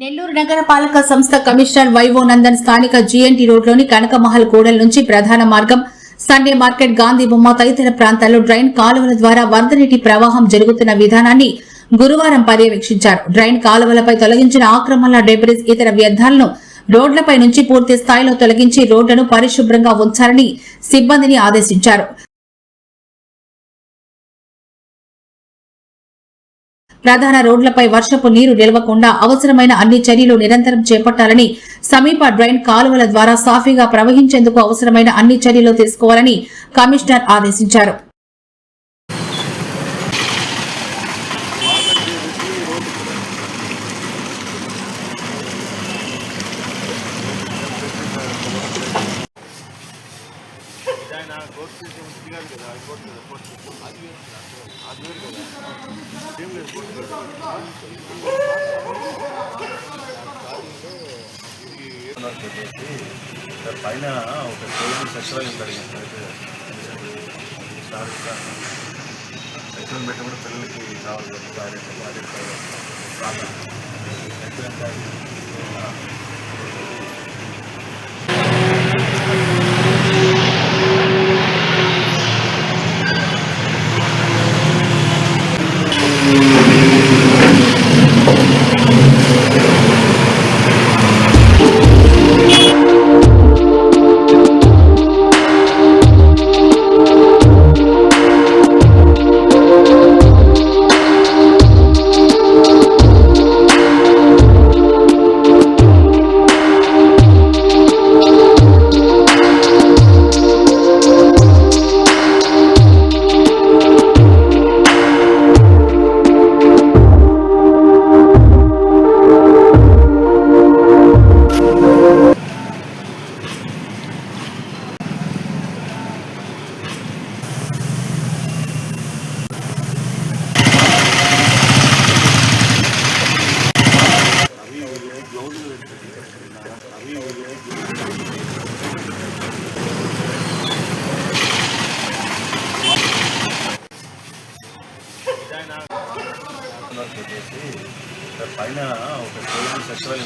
నెల్లూరు నగరపాలక సంస్థ commissioner vivo Nandan స్థానిక జీఎన్టీ రోడ్లోని కనకమహల్ కూడల నుంచి ప్రధాన మార్గం సండే మార్కెట్ గాంధీ బొమ్మ తదితర ప్రాంతాల్లో డ్రైన్ కాలువల ద్వారా వరద నీటి ప్రవాహం జరుగుతున్న విధానాన్ని గురువారం పర్యవేక్షించారు. డ్రైన్ కాలువలపై తొలగించిన ఆక్రమణల డెబ్రిస్ ఇతర వ్యర్థాలను రోడ్లపై నుంచి పూర్తి స్థాయిలో తొలగించి రోడ్లను పరిశుభ్రంగా ఉంచాలని సిబ్బందిని ఆదేశించారు. ప్రధాన రోడ్లపై వర్షపు నీరు నిలవకుండా అవసరమైన అన్ని చర్యలు నిరంతరం చేపట్టాలని సమీప డ్రైన్ కాలువల ద్వారా సాఫీగా ప్రవహించేందుకు అవసరమైన అన్ని చర్యలు తీసుకోవాలని కమిషనర్ ఆదేశించారు. కోర్టు చేసి ఉంది కదా కోర్టు కదా కోర్టు అది వేరు అది వేరు కదా ఏం లేదు కోర్టు కదా. పైన ఒక టేబుల్ సచివాలయం జరిగింది సచివాలయం పెట్టినప్పుడు పిల్లలకి కావాలి కదా టాయిలెట్ టాయిలెట్ పైన ఒక టేబుల్ సచివాలయం